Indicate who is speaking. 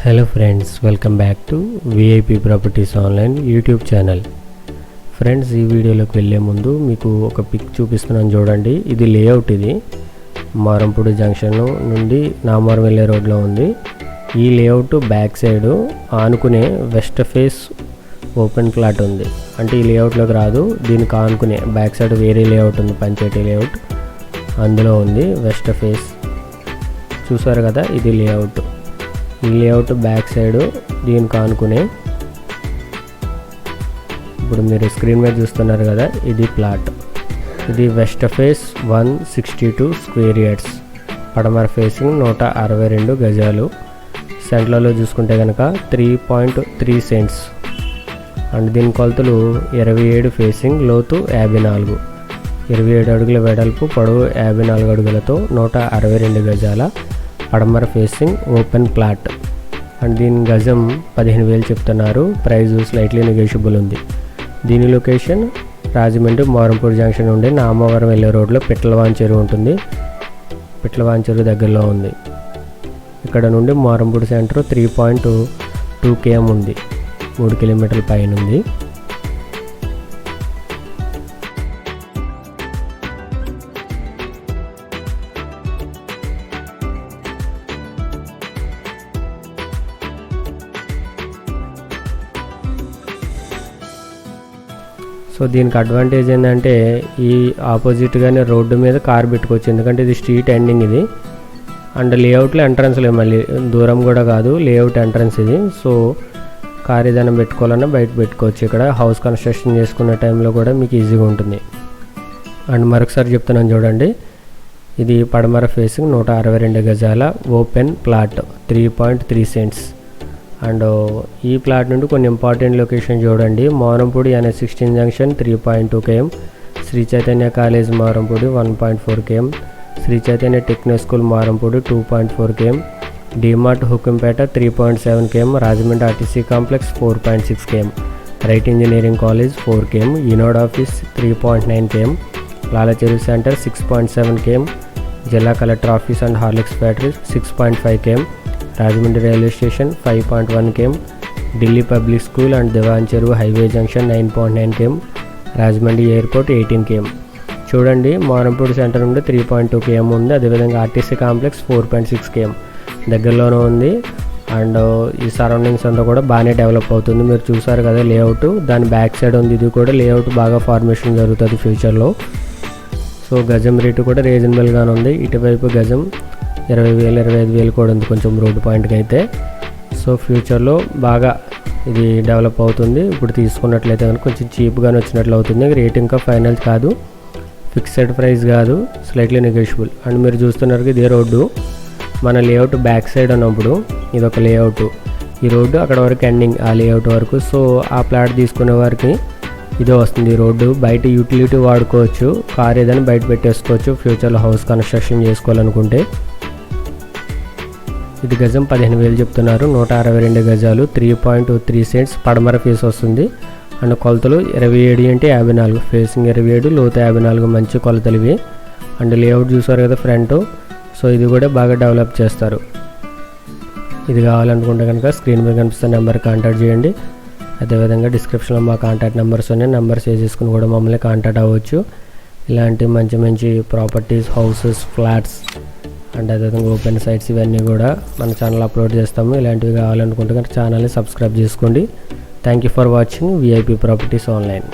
Speaker 1: Hello friends welcome back to V I P properties online YouTube channel friends ఈ వీడియోలోకి వెళ్ళే ముందు మీకు ఒక పిక్ చూపిస్తున్నాను చూడండి. ఇది లేఅవుట్ ఇది. మారంపూడి జంక్షన్ నుండి నామారం వెళ్ళే రోడ్లో ఉంది. ఈ లేఅవుట్ బ్యాక్ సైడ్ ఆనుకునే వెస్ట్ ఫేస్ ఓపెన్ ప్లాట్ ఉంది. అంటే ఈ లేఅవుట్లోకి రాదు. దీనికి ఆనుకునే బ్యాక్ సైడ్ వేరే లేఅవుట్ ఉంది పంచాయతీ లేఅవుట్ అందులో ఉంది వెస్ట్ ఫేస్ చూసారు కదా? ఇది లేఅవుట్ ఈ లేఅవుట్ బ్యాక్ సైడ్ దీనికి ఆనుకునే ఇప్పుడు మీరు స్క్రీన్ మీద చూస్తున్నారు కదా ఇది ప్లాట్ ఇది west face one sixty two square yards పడమర ఫేసింగ్ నూట అరవై రెండు గజాలు. సెంట్రల్లో చూసుకుంటే కనుక three point three cents and దీని కొలతలు ఇరవై ఏడు ఫేసింగ్ లోతు యాభై నాలుగు. ఇరవై ఏడు అడుగుల వెడల్పు పొడవు యాభై నాలుగు అడుగులతో నూట అరవై రెండు గజాల. పడమర ఫేసింగ్ ఓపెన్ ప్లాట్. అండ్ దీని గజం పదిహేను వేలు చెప్తున్నారు. ప్రైస్ స్లైట్లీ నెగోషియబుల్ ఉంది. దీని లొకేషన్ రాజమండ్రి మోరంపూడి జంక్షన్ నుండి నామవరం వెళ్ళే రోడ్లో పిట్లవాన్ చెరువు ఉంటుంది. పిట్లవాన్ చెరువు దగ్గరలో ఉంది. ఇక్కడ నుండి Morampudi centre three point two K M ఉంది. మూడు కిలోమీటర్ల పైన ఉంది. సో దీనికి అడ్వాంటేజ్ ఏంటంటే ఈ ఆపోజిట్గానే రోడ్డు మీద కార్ పెట్టుకోవచ్చు. ఎందుకంటే ఇది స్ట్రీట్ ఎండింగ్ ఇది. అండ్ లేఅవుట్లో ఎంట్రన్స్లే మళ్ళీ. దూరం కూడా కాదు లేఅవుట్ ఎంట్రన్స్ ఇది. సో కార్ ఏదైనా పెట్టుకోవాలన్నా బయట పెట్టుకోవచ్చు. ఇక్కడ హౌస్ కన్స్ట్రక్షన్ చేసుకునే టైంలో కూడా మీకు ఈజీగా ఉంటుంది. అండ్ మరొకసారి చెప్తున్నాను చూడండి. ఇది పడమర ఫేసింగ్ నూట అరవై రెండు గజాల open plot three point three cents and ఈ ప్లాట్ నుండి కొన్ని ఇంపార్టెంట్ లొకేషన్ చూడండి. మోరంపూడి అనే sixteen junction three point two K M Sri Chaitanya college Marampudi one point four K M Sri Chaitanya techno school Marampudi two point four K M DMart Hukumpeta three point seven K M Rajahmundry R T C complex four point six K M right engineering college four K M యునోడ్ office three point nine K M Lalacheruvu centre six point seven K M జిల్లా collector office and Horlicks factory six point five K M Rajahmundry railway station five point one K M Delhi public school and Diwan Cheruvu highway junction nine point nine K M Rajahmundry airport eighteen K M చూడండి Marampudi centre నుండి three point two K M ఉంది. అదేవిధంగా R T C complex four point six K M దగ్గరలోనే ఉంది. And ఈ surroundings అంతా కూడా బాగానే డెవలప్ అవుతుంది. మీరు చూసారు కదా లేఅవుట్. దాని బ్యాక్ సైడ్ ఉంది. ఇది కూడా లేఅవుట్ బాగా ఫార్మేషన్ జరుగుతుంది ఫ్యూచర్లో. సో గజం రేటు కూడా రీజనబుల్గానే ఉంది. ఇటువైపు గజం ఇరవై వేలు ఇరవై ఐదు వేలు కూడా ఉంది కొంచెం రోడ్డు పాయింట్కి అయితే. సో ఫ్యూచర్లో బాగా ఇది డెవలప్ అవుతుంది. ఇప్పుడు తీసుకున్నట్లయితే కనుక కొంచెం చీప్గానే వచ్చినట్లు అవుతుంది. రేట్ ఇంకా ఫైనల్ కాదు. ఫిక్స్డ్ ప్రైస్ కాదు. Slightly negotiable. అండ్ మీరు చూస్తున్నారు ఇదే రోడ్డు. మన లేఅవుట్ బ్యాక్ సైడ్ ఉన్నప్పుడు ఇది ఒక లేఅవుట్. ఈ రోడ్డు అక్కడ వరకు ఎండింగ్ ఆ లేఅవుట్ వరకు. సో ఆ ప్లాట్ తీసుకునే వారికి ఇదే వస్తుంది. ఈ రోడ్డు బయట యూటిలిటీ వాడుకోవచ్చు. కార్ ఏదైనా బయట పెట్టేసుకోవచ్చు. ఫ్యూచర్లో హౌస్ కన్స్ట్రక్షన్ చేసుకోవాలనుకుంటే. ఇది గజం పదిహేను వేలు చెప్తున్నారు. నూట అరవై రెండు గజాలు త్రీ పాయింట్ త్రీ సెంట్స్ పడమర ఫేస్ వస్తుంది. అండ్ కొలతలు ఇరవై ఏడు అంటే యాభై నాలుగు. ఫేసింగ్ ఇరవై ఏడు లోతు యాభై నాలుగు మంచి కొలతలు ఇవి అండ్ లేఅవుట్ చూసారు కదా ఫ్రంట్ సో ఇది కూడా బాగా డెవలప్ చేస్తారు. ఇది కావాలనుకుంటే కనుక స్క్రీన్ మీద కనిపిస్తున్న నెంబర్ కాంటాక్ట్ చేయండి. అదేవిధంగా డిస్క్రిప్షన్లో మా కాంటాక్ట్ నెంబర్స్ ఉన్నాయి. నెంబర్ సేవ్ చేసుకుని కూడా మమ్మల్ని కాంటాక్ట్ అవ్వచ్చు. ఇలాంటి మంచి మంచి ప్రాపర్టీస్ హౌసెస్ ఫ్లాట్స్ అండ్ అదేవిధంగా ఓపెన్ సైట్స్ ఇవన్నీ కూడా మన ఛానల్ అప్లోడ్ చేస్తాము. ఇలాంటివి కావాలనుకుంటే కనుక ఛానల్ని సబ్స్క్రైబ్ చేసుకోండి. Thank you for watching V I P properties online